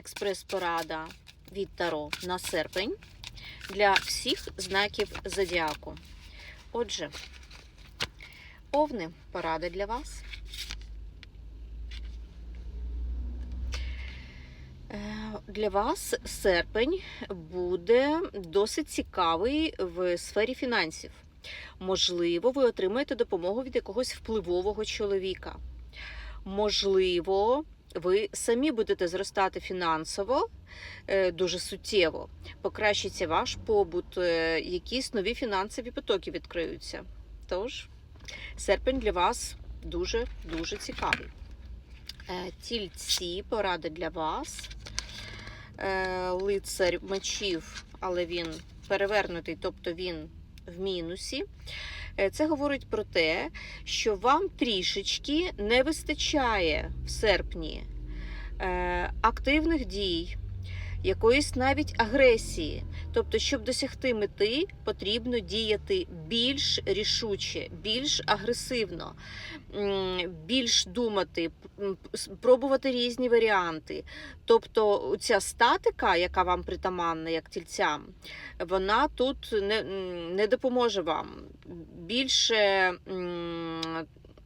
експрес-порада від Таро на серпень для всіх знаків зодіаку. Отже, овни, порада для вас. Е, Для вас серпень буде досить цікавий в сфері фінансів. Можливо, ви отримаєте допомогу від якогось впливового чоловіка. Можливо, ви самі будете зростати фінансово е, дуже суттєво. Покращиться ваш побут, е, якісь нові фінансові потоки відкриються. Тож, серпень для вас дуже дуже цікавий. Е, Тільці поради для вас. Лицар мечів, але він перевернутий, тобто він в мінусі. Е, Це говорить про те, що вам трішечки не вистачає в серпні е, активних дій, якоїсь навіть агресії. Тобто, щоб досягти мети, потрібно діяти більш рішуче, більш агресивно, більш думати, пробувати різні варіанти. Тобто, ця статика, яка вам притаманна, як тільцям, вона тут не, не допоможе вам. Більше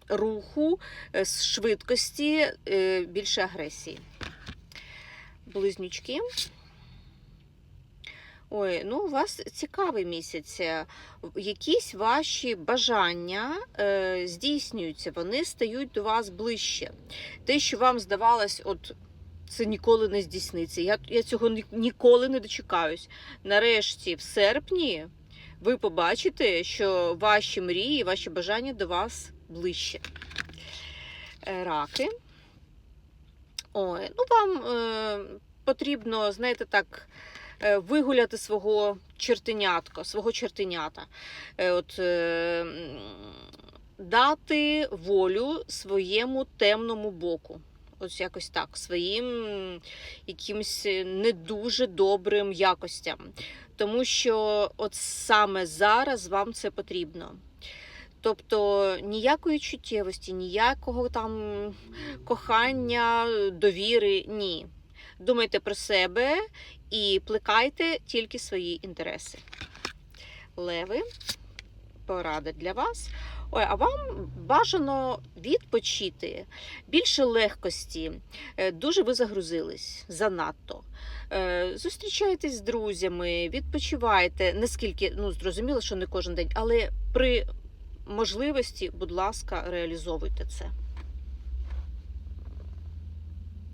руху, е, швидкості, е, більше агресії. Близнючки. Ой, ну у вас цікавий місяць. Е, Якісь ваші бажання е, здійснюються, вони стають до вас ближче. Те, що вам здавалось, от це ніколи не здійсниться. Я, я цього ні- ніколи не дочекаюсь. Нарешті, в серпні, ви побачите, що ваші мрії, ваші бажання до вас ближче. Е, Раки. Ой, ну вам е, потрібно, знаєте, так, е, вигуляти свого чертенятка, свого чертенята. Е, от, е, дати волю своєму темному боку. Ось якось так, своїм якимось не дуже добрим якостям. Тому що от саме зараз вам це потрібно. Тобто ніякої чуттєвості, ніякого там кохання, довіри, ні. Думайте про себе і плекайте тільки свої інтереси. Леви, порада для вас. Ой, а вам бажано відпочити, більше легкості. Е, Дуже ви загрузились занадто. Е, Зустрічайтесь з друзями, відпочивайте. Наскільки, ну, зрозуміло, що не кожен день, але при можливості, будь ласка, реалізовуйте це.